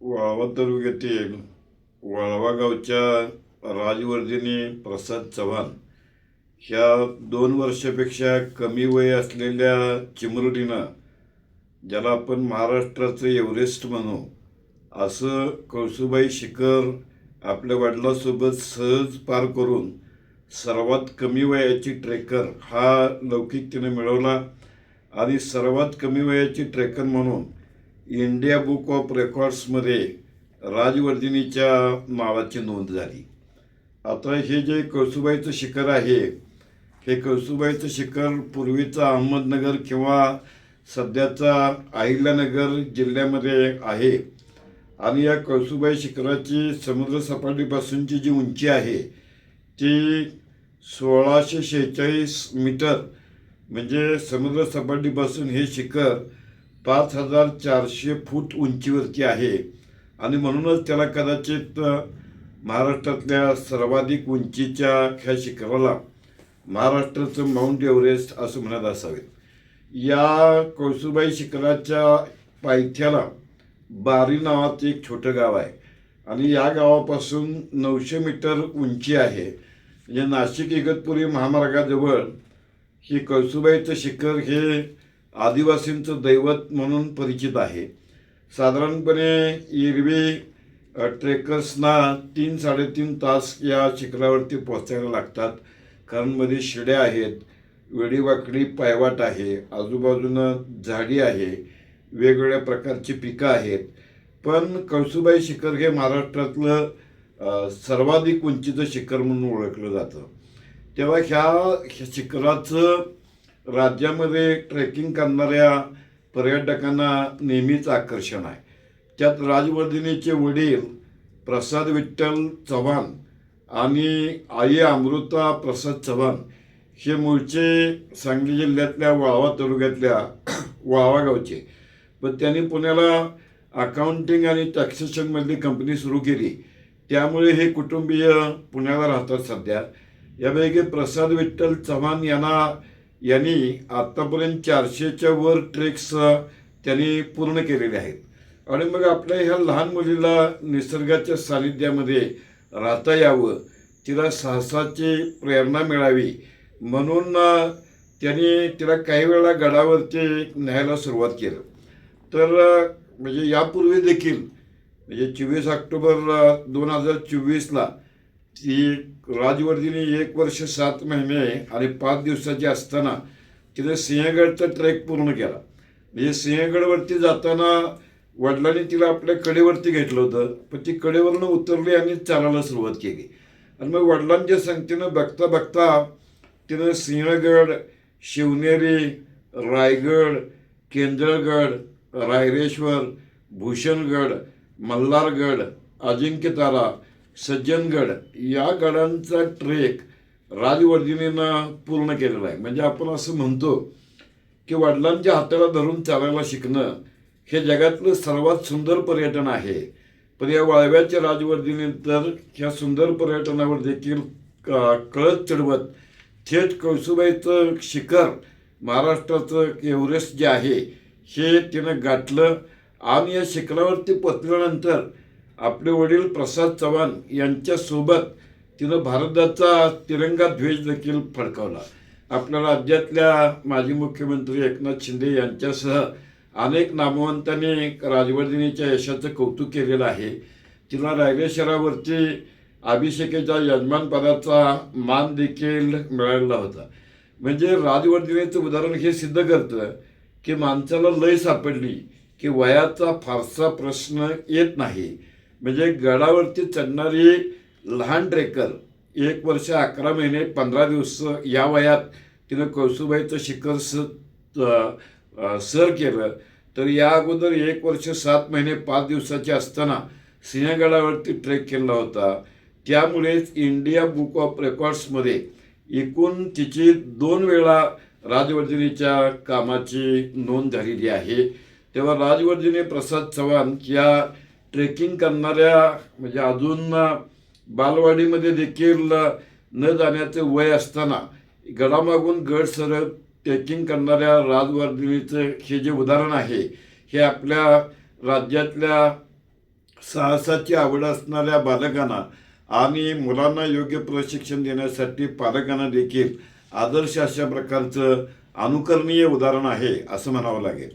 वाळवा तालुक्यातील वाळवा गावच्या राजवर्धिनी प्रसाद चव्हाण. ह्या दोन वर्षापेक्षा कमी वय असलेल्या चिमुरडीनं ज्याला आपण महाराष्ट्राचं एव्हरेस्ट म्हणू असं कळसुबाई शिखर आपल्या वडिलांसोबत सहज पार करून सर्वात कमी वयाची ट्रेकर हा लौकिक तिने मिळवला आणि सर्वात कमी वयाची ट्रेकर म्हणून इंडिया बुक ऑफ रेकॉर्ड्समध्ये राजवर्धिनीच्या नावाची नोंद झाली. आता हे जे कळसुबाईचं शिखर आहे हे कळसुबाईचं शिखर पूर्वीचं अहमदनगर किंवा सध्याचा अहिल्यानगर जिल्ह्यामध्ये आहे. आणि या कळसुबाई शिखराची समुद्रसपाटीपासूनची जी उंची आहे ती सोळाशे शेहेचाळीस मीटर म्हणजे समुद्रसपाटीपासून हे शिखर पाच हजार चारशे फूट उंचीवरती आहे. आणि म्हणूनच त्याला कदाचित महाराष्ट्रातल्या सर्वाधिक उंचीच्या ह्या शिखराला महाराष्ट्राचं माउंट एव्हरेस्ट असं म्हणत असावेत या कौसुबाई शिखराच्या पायथ्याला बारी नावाचं एक छोटं गाव आहे. आणि या गावापासून नऊशे मीटर उंची आहे. म्हणजे नाशिक इगतपुरी महामार्गाजवळ ही कौसुबाईचं शिखर हे आदिवासींचं दैवत म्हणून परिचित आहे. साधारणपणे एरवी ट्रेकर्सना तीन साडेतीन तास या शिखरावरती पोहोचायला लागतात. कारण मध्ये शिड्या आहेत वेडीवाकडी पायवाट आहे आजूबाजूनं झाडी आहे वेगवेगळ्या प्रकारची पिकं आहेत. पण कळसुबाई शिखर हे महाराष्ट्रातलं सर्वाधिक उंचीचं शिखर म्हणून ओळखलं जातं. तेव्हा ह्या ह्या शिखराचं राज्यामध्ये ट्रेकिंग करणाऱ्या पर्यटकांना नेहमीच आकर्षण आहे. त्यात राजवर्धिनीचे वडील प्रसाद विठ्ठल चव्हाण आणि आई अमृता प्रसाद चव्हाण हे मूळचे सांगली जिल्ह्यातल्या वाळवा तालुक्यातल्या वाळवा गावचे. पण त्यांनी पुण्याला अकाउंटिंग आणि टॅक्सेशनमधली कंपनी सुरू केली. त्यामुळे हे कुटुंबीय पुण्याला राहतात सध्या. यापैकी प्रसाद विठ्ठल चव्हाण यांना यांनी आत्तापर्यंत चारशेच्या वर ट्रेक्स त्यांनी पूर्ण केलेले आहेत. आणि मग आपल्या ह्या लहान मुलीला निसर्गाच्या सानिध्यामध्ये राहता यावं तिला साहसाची प्रेरणा मिळावी म्हणून त्यांनी तिला काही वेळा गडावरती न्यायला सुरुवात केलं. तर म्हणजे यापूर्वी देखील म्हणजे चोवीस ऑक्टोबर दोन हजार चोवीसला ती राजवर्धिनी एक वर्ष सात महिने आणि पाच दिवसाची असताना तिने सिंहगडचा ट्रेक पूर्ण केला. म्हणजे सिंहगडवरती जाताना वडिलांनी तिला आपल्या कडेवरती घेतलं होतं. पण ती कडेवरनं उतरली आणि चालायला सुरुवात केली. आणि मग वडिलांच्या संगतीनं बघता बघता तिनं सिंहगड शिवनेरी रायगड केंद्रगड रायरेश्वर भूषणगड मल्हारगड अजिंक्यतारा सज्जनगड या गडांचा ट्रेक राजवर्धिनीनं पूर्ण केलेला आहे. म्हणजे आपण असं म्हणतो की वडिलांच्या हाताला धरून चालायला शिकणं हे जगातलं सर्वात सुंदर पर्यटन आहे. पण या वाळव्याच्या राजवर्धिनी तर ह्या सुंदर पर्यटनावर देखील क- कळत चढवत थेट कळसुबाईचं शिखर महाराष्ट्राचं एव्हरेस्ट जे आहे हे तिनं गाठलं. आणि या शिखरावरती पोचल्यानंतर आपले वडील प्रसाद चव्हाण यांच्यासोबत तिनं भारताचा तिरंगा ध्वज देखील फडकावला. आपल्या राज्यातल्या माजी मुख्यमंत्री एकनाथ शिंदे यांच्यासह अनेक नामवंतांनी राजवर्धिनीच्या यशाचं कौतुक केलेलं आहे. तिला रायगड शहरावरती अभिषेकेच्या यजमानपदाचा मान देखील मिळालेला होता. म्हणजे राजवर्धिनीचं उदाहरण हे सिद्ध करतं की माणसाला लय सापडली की वयाचा फारसा प्रश्न येत नाही. म्हणजे गडावरती चढणारी लहान ट्रेकर एक वर्ष अकरा महिने पंधरा दिवस या वयात तिनं कौसुबाईचं शिखर स सर केलं. तर या अगोदर एक वर्ष सात महिने पाच दिवसाचे असताना सिंहगडावरती ट्रेक केला होता. त्यामुळेच इंडिया बुक ऑफ रेकॉर्ड्समध्ये एकूण तिची दोन वेळा राजवर्धिनीच्या कामाची नोंद झालेली आहे. तेव्हा राजवर्धिनी प्रसाद चव्हाण या ट्रेकिंग करणाऱ्या म्हणजे अजून बालवाडीमध्ये देखील न जाण्याचे वय असताना गडामागून गड सरत ट्रेकिंग करणाऱ्या राजवर्धिनीचं हे जे उदाहरण आहे हे आपल्या राज्यातल्या साहसाची आवड असणाऱ्या बालकांना आणि मुलांना योग्य प्रशिक्षण देण्यासाठी पालकांना देखील आदर्श अशा प्रकारचं अनुकरणीय उदाहरण आहे असं म्हणावं लागेल.